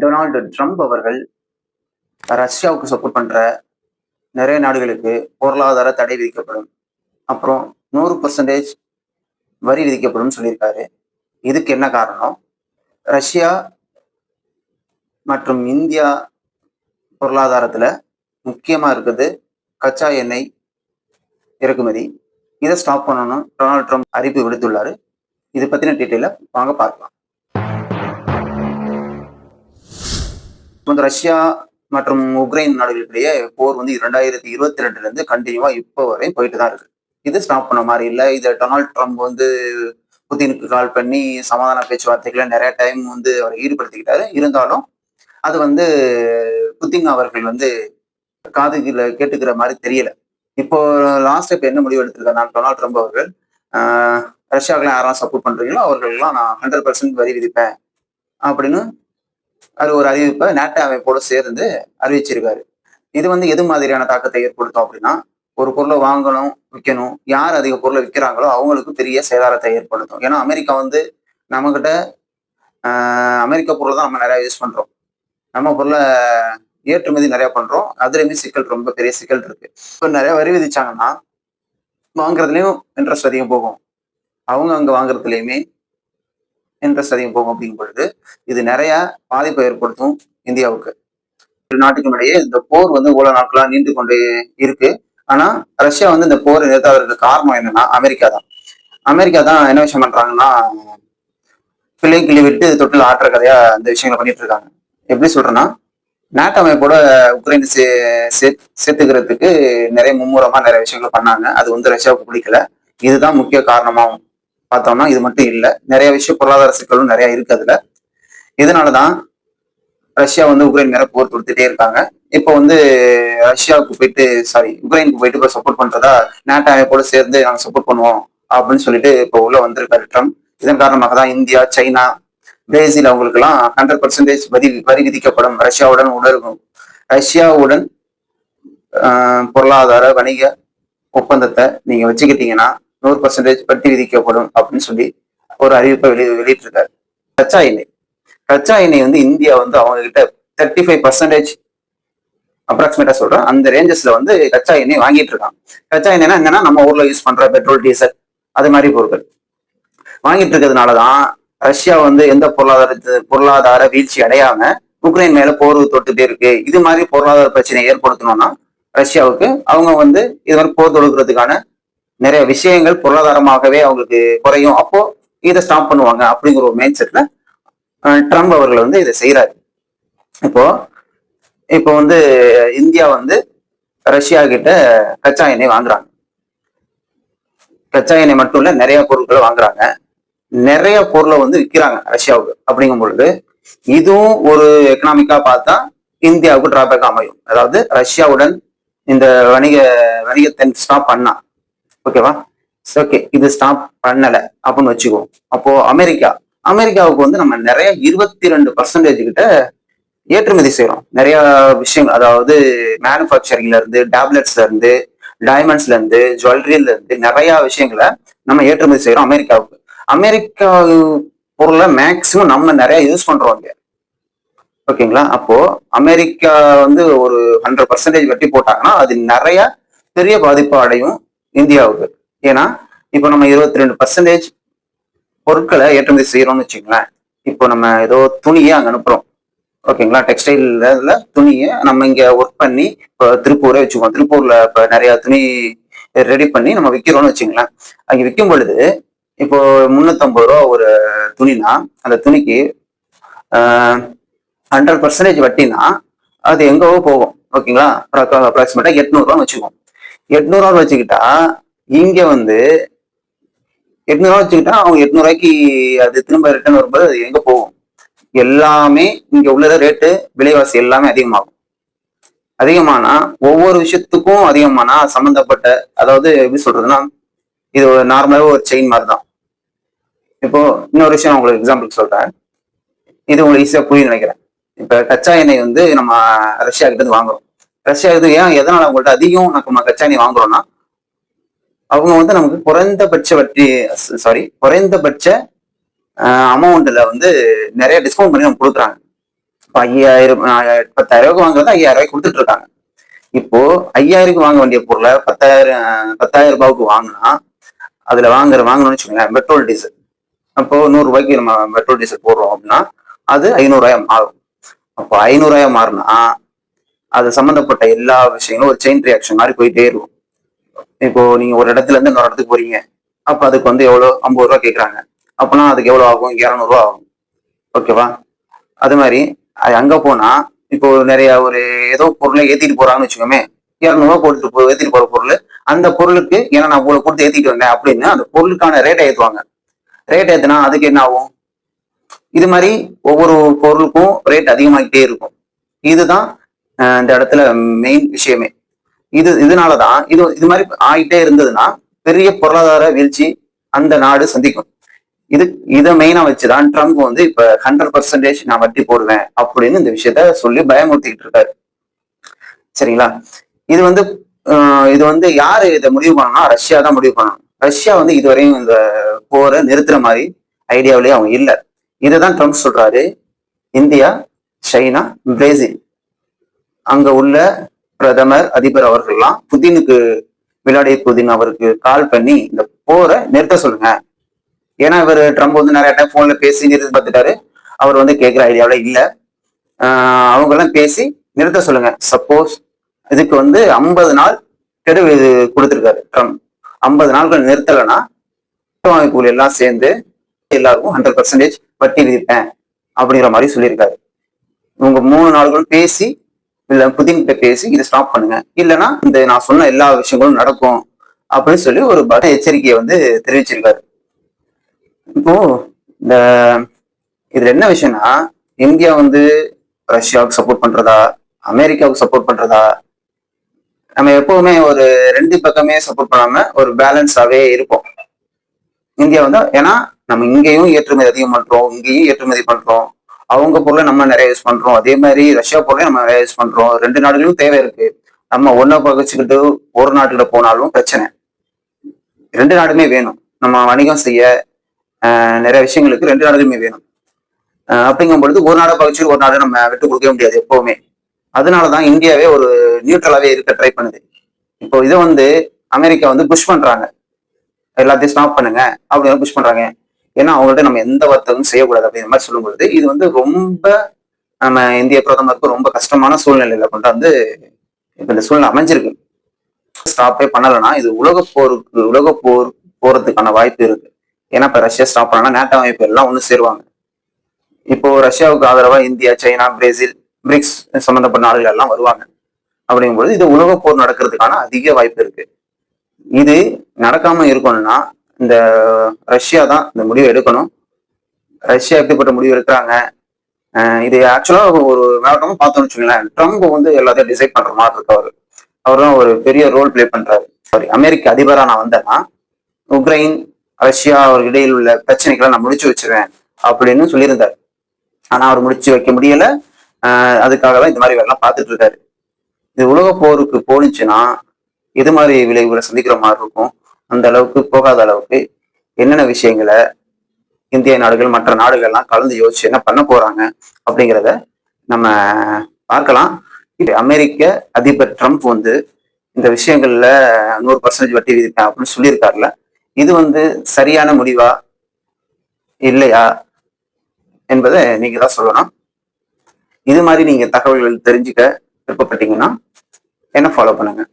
Donald Trump அவர்கள் ரஷ்யாவுக்கு support பண்ற நிறைய நாடுகளுக்கு பொருளாதார தடை விதிக்கப்படும். அப்புறம் நூறு பர்சன்டேஜ் வரி விதிக்கப்படும் சொல்லியிருக்காரு. இதுக்கு என்ன காரணம்? ரஷ்யா மற்றும் இந்தியா பொருளாதாரத்துல முக்கியமா இருக்குது கச்சா எண்ணெய் இறக்குமதி. இதை ஸ்டாப் பண்ணணும். டொனால்ட் ட்ரம்ப் அறிவிப்பு விடுத்துள்ளாரு. இது பத்தின டீட்டெயில வாங்க பார்க்கலாம். இப்போ ரஷ்யா மற்றும் உக்ரைன் நாடுகளுக்கிடையே போர் வந்து இரண்டாயிரத்தி இருபத்தி ரெண்டுல இருந்து கண்டினியூவா இப்போ வரையும் போயிட்டு தான் இருக்கு. இது ஸ்டாப் பண்ண மாதிரி இல்லை. இதை டொனால்ட் ட்ரம்ப் வந்து புதினுக்கு கால் பண்ணி சமாதான பேச்சுவார்த்தைகளை நிறைய டைம் வந்து அவரை ஈடுபடுத்திக்கிட்டாரு. இருந்தாலும் அது வந்து புத்தின் அவர்கள் வந்து காதுல கேட்டுக்கிற மாதிரி தெரியல. இப்போ லாஸ்ட் இப்போ என்ன முடிவு எடுத்திருக்காரு நான் டொனால்ட் ட்ரம்ப் அவர்கள் ரஷ்யாக்கெல்லாம் யாரெல்லாம் சப்போர்ட் பண்றீங்களோ அவர்கள்லாம் நான் ஹண்ட்ரட் பர்சன்ட் வரி விதிப்பேன் அப்படின்னு அது ஒரு அறிவிப்பை நேட்டோ அமைப்போடு சேர்ந்து அறிவிச்சிருக்காரு. இது வந்து எது மாதிரியான தாக்கத்தை ஏற்படுத்தும் அப்படின்னா ஒரு பொருளை வாங்கணும் விற்கணும் யார் அதிக பொருளை விற்கிறாங்களோ அவங்களுக்கு பெரிய சேதாரத்தை ஏற்படுத்தும். ஏன்னா அமெரிக்கா வந்து நம்மகிட்ட அமெரிக்க பொருளை தான் நம்ம நிறையா யூஸ் பண்ணுறோம் நம்ம பொருளை ஏற்றுமதி நிறையா பண்ணுறோம் அதுலேயுமே சிக்கல் ரொம்ப பெரிய சிக்கல் இருக்கு. இப்போ நிறையா வரி விதிச்சாங்கன்னா வாங்குறதுலேயும் இன்ட்ரெஸ்ட் அதிகம் போகும். அவங்க அங்கே வாங்குறதுலேயுமே இன்ட்ரெஸ்ட் அதிகம் போகும் அப்படிங்கும் பொழுது இது நிறைய பாதிப்பை ஏற்படுத்தும் இந்தியாவுக்கு. இரு நாட்டுக்கும் இடையே இந்த போர் வந்து இவ்வளவு நாட்களா நீண்டு கொண்டு இருக்கு. ஆனா ரஷ்யா வந்து இந்த போரை நிறுத்தாததுக்கு காரணம் என்னன்னா அமெரிக்கா தான். அமெரிக்கா தான் என்ன விஷயம் பண்றாங்கன்னா பிள்ளை கிளி விட்டு தொட்டில் ஆட்டுற கதையா இந்த விஷயங்களை பண்ணிட்டு இருக்காங்க. எப்படி சொல்றேன்னா நாட்டோ அமைப்போட உக்ரைன் சே சே- சேர்த்துக்கிறதுக்கு நிறைய மும்முரமா நிறைய விஷயங்களை பண்ணாங்க. அது வந்து ரஷ்யாவுக்கு பிடிக்கல. இதுதான் முக்கிய காரணமாகும். பார்த்தோம்னா இது மட்டும் இல்லை. நிறைய விஷயம் பொருளாதார சிக்கலும் நிறைய இருக்கு அதுல. இதனாலதான் ரஷ்யா வந்து உக்ரைன் மேல போர் தொடுத்துட்டே இருக்காங்க. இப்போ வந்து ரஷ்யாவுக்கு போயிட்டு சாரி உக்ரைனுக்கு போயிட்டு இப்போ சப்போர்ட் பண்றதா நேட்டோ கூட சேர்ந்து நாங்கள் சப்போர்ட் பண்ணுவோம் அப்படின்னு சொல்லிட்டு இப்போ உள்ள வந்திருக்காரு ட்ரம்ப். இதன் காரணமாக தான் இந்தியா சைனா பிரேசில் அவங்களுக்கு எல்லாம் ஹண்ட்ரட் பர்சன்டேஜ் வரி வரி விதிக்கப்படும். ரஷ்யாவுடன் உணர்வும் ரஷ்யாவுடன் பொருளாதார வணிக ஒப்பந்தத்தை நீங்க வச்சுக்கிட்டீங்கன்னா நூறு பர்சன்டேஜ் வட்டி விதிக்கப்படும் அப்படின்னு சொல்லி ஒரு அறிவிப்பை வெளி வெளியிட்டிருக்காரு. கச்சா எண்ணெய். கச்சா எண்ணெய் வந்து இந்தியா வந்து அவங்க கிட்ட தேர்ட்டி ஃபைவ் பர்சன்டேஜ் அப்ராக்சிமேட்டா சொல்றேன். அந்த ரேஞ்சஸ்ல வந்து கச்சா எண்ணெய் வாங்கிட்டு இருக்கான். கச்சா எண்ணெய்னா என்னன்னா நம்ம ஊர்ல யூஸ் பண்ற பெட்ரோல் டீசல் அது மாதிரி பொருட்கள். வாங்கிட்டு இருக்கிறதுனாலதான் ரஷ்யா வந்து எந்த பொருளாதார பொருளாதார வீழ்ச்சி அடையாம உக்ரைன் மேல போர் தொட்டுட்டே இருக்கு. இது மாதிரி பொருளாதார பிரச்சனை ஏற்படுத்தணும்னா ரஷ்யாவுக்கு அவங்க வந்து இது மாதிரி போர் தொடுக்கிறதுக்கான நிறைய விஷயங்கள் பொருளாதாரமாகவே அவங்களுக்கு குறையும். அப்போ இதை ஸ்டாப் பண்ணுவாங்க அப்படிங்கிற ஒரு மைண்ட் செட்ல ட்ரம்ப் அவர்கள் வந்து இதை செய்யறாரு இப்போ இப்போ வந்து இந்தியா வந்து ரஷ்யா கிட்ட கச்சா எண்ணெய் வாங்குறாங்க. கச்சா எண்ணெய் மட்டும் இல்ல நிறைய பொருட்களை வாங்குறாங்க. நிறைய பொருளை வந்து விற்கிறாங்க ரஷ்யாவுக்கு அப்படிங்கும் பொழுது இதுவும் ஒரு எக்கனாமிக்கா பார்த்தா இந்தியாவுக்கு டிராபேக் அமையும். அதாவது ரஷ்யாவுடன் இந்த வணிக வணிகத்தை ஸ்டாப் பண்ணா. ஓகேவா? ஓகே இது ஸ்டாப் பண்ணலை அப்படின்னு வச்சுக்குவோம் அப்போ அமெரிக்கா அமெரிக்காவுக்கு வந்து நம்ம நிறைய இருபத்தி ரெண்டு பர்சன்டேஜ் கிட்ட ஏற்றுமதி செய்யறோம் நிறைய விஷயங்கள் அதாவது மேனுஃபேக்சரிங்ல இருந்து டேப்லெட்ஸ்ல இருந்து டைமண்ட்ஸ்ல இருந்து ஜுவல்லரியில இருந்து நிறைய விஷயங்களை நம்ம ஏற்றுமதி செய்யறோம் அமெரிக்காவுக்கு. அமெரிக்கா பொருளை மேக்சிமம் நம்ம நிறைய யூஸ் பண்றோம் இங்க. ஓகேங்களா? அப்போ அமெரிக்கா வந்து ஒரு ஹண்ட்ரட் பர்சன்டேஜ் வெட்டி போட்டாங்கன்னா அது நிறைய பெரிய பாதிப்பு அடையும். இந்தியாவுக்கு. ஏன்னா இப்போ நம்ம இருபத்தி ரெண்டு பர்சன்டேஜ் பொருட்களை ஏற்றுமதி செய்யறோம்னு வச்சுங்களேன் இப்போ நம்ம ஏதோ துணியை அங்கே அனுப்புறோம். ஓகேங்களா? டெக்ஸ்டைல்ல துணியை நம்ம இங்க ஒர்க் பண்ணி இப்போ திருப்பூரே வச்சுக்கோம் திருப்பூர்ல இப்போ நிறைய துணி ரெடி பண்ணி நம்ம விற்கிறோம்னு வச்சுங்களேன் அங்கே விற்கும் பொழுது இப்போ முன்னூத்தம்பது ரூபா ஒரு துணினா அந்த துணிக்கு ஹண்ட்ரட் பர்சன்டேஜ் வட்டினா அது எங்கவோ போகும். ஓகேங்களா? அப்ராக்சிமேட்டா எட்நூறுவான்னு வச்சுக்குவோம் எட்நூறுவா வச்சுக்கிட்டா இங்க வந்து எட்நூறுவா வச்சுக்கிட்டா அவங்க எட்நூறுவாய்க்கு அது திரும்ப ரிட்டர்ன் வரும்போது அது எங்க போகும்? எல்லாமே இங்க உள்ளத ரேட்டு விலைவாசி எல்லாமே அதிகமாகும். அதிகமானா ஒவ்வொரு விஷயத்துக்கும் அதிகமானா சம்பந்தப்பட்ட அதாவது எப்படி சொல்றதுன்னா இது ஒரு நார்மலாகவே ஒரு செயின் மாதிரி தான் இப்போ இன்னொரு விஷயம் உங்களுக்கு எக்ஸாம்பிளுக்கு சொல்றேன். இது உங்களுக்கு ஈஸியாக புரியும் நினைக்கிறேன். இப்போ கச்சா எண்ணெய் வந்து நம்ம ரஷ்யா கிட்ட இருந்து வாங்குறோம். ரஷ்யா இது ஏன் எதனால அவங்கள்ட்ட அதிகம் நம்ம கச்சா நீ வாங்குறோம்னா அவங்க வந்து நமக்கு குறைந்தபட்ச வட்டி சாரி குறைந்தபட்ச அமௌண்ட்ல வந்து நிறைய டிஸ்கவுண்ட் பண்ணி நமக்கு கொடுக்குறாங்க. இப்போ ஐயாயிரம் பத்தாயிரம் ரூபாய்க்கு வாங்குறது ஐயாயிரம் ரூபாய்க்கு கொடுத்துட்டு இருக்காங்க. இப்போ ஐயாயிரம் வாங்க வேண்டிய பொருளை பத்தாயிரம் பத்தாயிரம் ரூபாய்க்கு வாங்கினா அதுல வாங்குற வாங்கணும்னு வச்சுக்கோங்களேன் பெட்ரோல் டீசல் அப்போ நூறு ரூபாய்க்கு நம்ம பெட்ரோல் டீசல் போடுறோம் அப்படின்னா அது ஐநூறுரூவாயம் மாறும். அப்போ ஐநூறுரூவாயம் மாறினா அது சம்மந்தப்பட்ட எல்லா விஷயங்களும் ஒரு செயின் ரியாக்ஷன் மாதிரி போயிட்டே இருக்கும். இப்போ நீங்க ஒரு இடத்துல இருந்து இன்னொரு இடத்துக்கு போறீங்க. அப்ப அதுக்கு வந்து எவ்வளவு? ஐம்பது ரூபா கேட்குறாங்க அப்பனா அதுக்கு எவ்வளவு ஆகும்? இரநூறுவா ஆகும். ஓகேவா அது மாதிரி அது அங்க போனா இப்போ நிறைய ஒரு ஏதோ பொருளை ஏத்திட்டு போறாங்கன்னு வச்சுக்கோமே. இரநூறுவா கொடுத்து போ ஏத்திட்டு போற பொருள் அந்த பொருளுக்கு ஏன்னா நான் இவ்வளவு கொடுத்து ஏத்திட்டு வந்தேன் அப்படின்னு அந்த பொருளுக்கான ரேட்டை ஏற்றுவாங்க ரேட் ஏத்துனா அதுக்கு என்ன ஆகும்? இது மாதிரி ஒவ்வொரு பொருளுக்கும் ரேட் அதிகமாகிட்டே இருக்கும். இதுதான் இந்த இடத்துல மெயின் விஷயமே. இது இதனாலதான் இது இது மாதிரி ஆயிட்டே இருந்ததுன்னா பெரிய பொருளாதார வீழ்ச்சி அந்த நாடு சந்திக்கும். இது இதை மெயினா வச்சுதான் ட்ரம்ப் வந்து இப்ப ஹண்ட்ரட் பர்சன்டேஜ் நான் வட்டி போடுவேன் அப்படின்னு இந்த விஷயத்த சொல்லி பயமுறுத்திக்கிட்டு இருக்காரு. சரிங்களா? இது வந்து இது வந்து யாரு இதை முடிவு பண்ணணும்னா ரஷ்யா தான் முடிவு பண்ணணும். ரஷ்யா வந்து இதுவரையும் இந்த போரை நிறுத்துற மாதிரி ஐடியாவிலேயே அவங்க இல்ல. இதுதான் ட்ரம்ப் சொல்றாரு. India China Brazil. அங்க உள்ள பிரதமர் அதிபர் அவர்கள்லாம் புதினுக்கு விளாடிய புதின் அவருக்கு கால் பண்ணி இந்த போரை நிறுத்த சொல்லுங்க. ஏன்னா இவர் ட்ரம்ப் வந்து நிறைய டைம் போன்ல பேசி நிறுத்தி பார்த்துட்டாரு. அவர் வந்து கேட்குற ஐடியாவில் இல்லை. அவங்க எல்லாம் பேசி நிறுத்த சொல்லுங்க. சப்போஸ் இதுக்கு வந்து ஐம்பது நாள் கெடு இது கொடுத்துருக்காரு ட்ரம்ப் ஐம்பது நாட்கள் நிறுத்தலைன்னா அமைப்புகள் எல்லாம் சேர்ந்து எல்லாருக்கும் ஹண்ட்ரட் பர்சன்டேஜ் வட்டி விதிப்பேன் அப்படிங்கிற மாதிரி சொல்லியிருக்காரு. இவங்க மூணு நாள்களும் பேசி இல்ல புதின் கிட்ட பேசி இதை ஸ்டாப் பண்ணுங்க. இல்லைன்னா இந்த நான் சொன்ன எல்லா விஷயங்களும் நடக்கும் அப்படின்னு சொல்லி ஒரு பத எச்சரிக்கையை வந்து தெரிவிச்சிருக்காரு. இப்போ இந்த இதுல என்ன விஷயம்னா இந்தியா வந்து ரஷ்யாவுக்கு சப்போர்ட் பண்றதா? அமெரிக்காவுக்கு சப்போர்ட் பண்றதா? நம்ம எப்பவுமே ஒரு ரெண்டு பக்கமே சப்போர்ட் பண்ணாம ஒரு பேலன்ஸாவே இருப்போம். இந்தியா வந்து ஏன்னா நம்ம இங்கேயும் ஏற்றுமதி அதிகம் பண்றோம் இங்கேயும் ஏற்றுமதி பண்றோம். அவங்க பொருளை நம்ம நிறைய யூஸ் பண்றோம். அதே மாதிரி ரஷ்யா பொருளையும் நம்ம நிறைய யூஸ் பண்றோம். ரெண்டு நாடுகளும் தேவை இருக்கு. நம்ம ஒன்ன பகிச்சுக்கிட்டு ஒரு நாட்டுக்கிட்ட போனாலும் பிரச்சனை. ரெண்டு நாடுமே வேணும். நம்ம வணிகம் செய்ய நிறைய விஷயங்களுக்கு ரெண்டு நாடுகளுமே வேணும். அப்படிங்கும் பொழுது ஒரு நாடை பகிச்சு ஒரு நாடு நம்ம விட்டு கொடுக்க முடியாது எப்பவுமே. அதனாலதான் இந்தியாவே ஒரு நியூட்ரலாவே இருக்க ட்ரை பண்ணுது. இப்போ இதை வந்து அமெரிக்கா வந்து புஷ் பண்றாங்க. எல்லாத்தையும் ஸ்டாப் பண்ணுங்க. அப்படின்னு புஷ் பண்றாங்க. ஏன்னா அவங்கள்ட்ட நம்ம எந்த வார்த்தையும் செய்யக்கூடாது அப்படிங்கிற மாதிரி சொல்லும் பொழுது இது வந்து ரொம்ப நம்ம இந்திய பிரதமருக்கு ரொம்ப கஷ்டமான சூழ்நிலையில கொண்டு வந்து இப்ப இந்த சூழ்நிலை அமைஞ்சிருக்கு. ஸ்டாப்பே பண்ணலைன்னா இது உலக போருக்கு உலக போர் போறதுக்கான வாய்ப்பு இருக்கு. ஏன்னா இப்ப ரஷ்யா ஸ்டாப் பண்ணா நேட்டோ அமைப்பு எல்லாம் ஒன்று சேருவாங்க. இப்போ ரஷ்யாவுக்கு ஆதரவா இந்தியா சைனா பிரேசில் பிரிக்ஸ் சம்பந்தப்பட்ட நாடுகள் எல்லாம் வருவாங்க. அப்படிங்கும்போது இது உலக போர் நடக்கிறதுக்கான அதிக வாய்ப்பு இருக்கு. இது நடக்காம இருக்கணும்னா இந்த ரஷ்யா தான் இந்த முடிவை எடுக்கணும். ரஷ்யா எப்படிப்பட்ட முடிவு எடுக்கிறாங்க? இது ஆக்சுவலா ஒரு மேலோட்டமா பார்த்தோம்னு வச்சுக்கோங்களேன். ட்ரம்ப் வந்து எல்லாத்தையும் டிசைட் பண்ற மாதிரி இருக்கு அவர் அவர் தான் ஒரு பெரிய ரோல் ப்ளே பண்றாரு. சாரி அமெரிக்க அதிபரா நான் வந்தேன்னா உக்ரைன் ரஷ்யா அவர் இடையில் உள்ள பிரச்சனைகளை நான் முடிச்சு வச்சிருவேன் அப்படின்னு சொல்லியிருந்தார். ஆனா அவர் முடிச்சு வைக்க முடியல. அதுக்காக தான் இந்த மாதிரி வேலை பார்த்துட்டு இருக்காரு. இது உலக போருக்கு போனுச்சுன்னா எது மாதிரி விளைவுகளை சந்திக்கிற மாதிரி இருக்கும்? அந்த அளவுக்கு போகாத அளவுக்கு என்னென்ன விஷயங்களை இந்திய நாடுகள் மற்ற நாடுகள்லாம் கலந்து யோசிச்சு என்ன பண்ண போறாங்க அப்படிங்கிறத நம்ம பார்க்கலாம். இது அமெரிக்க அதிபர் ட்ரம்ப் வந்து இந்த விஷயங்கள்ல நூறு பர்சன்டேஜ் வட்டி விதிப்பேன் அப்படின்னு சொல்லியிருக்காருல இது வந்து சரியான முடிவா? இல்லையா? என்பதை நீங்க தான் சொல்லணும். இது மாதிரி நீங்க தகவல்கள் தெரிஞ்சுக்க விருப்பப்பட்டீங்கன்னா என்ன ஃபாலோ பண்ணுங்க.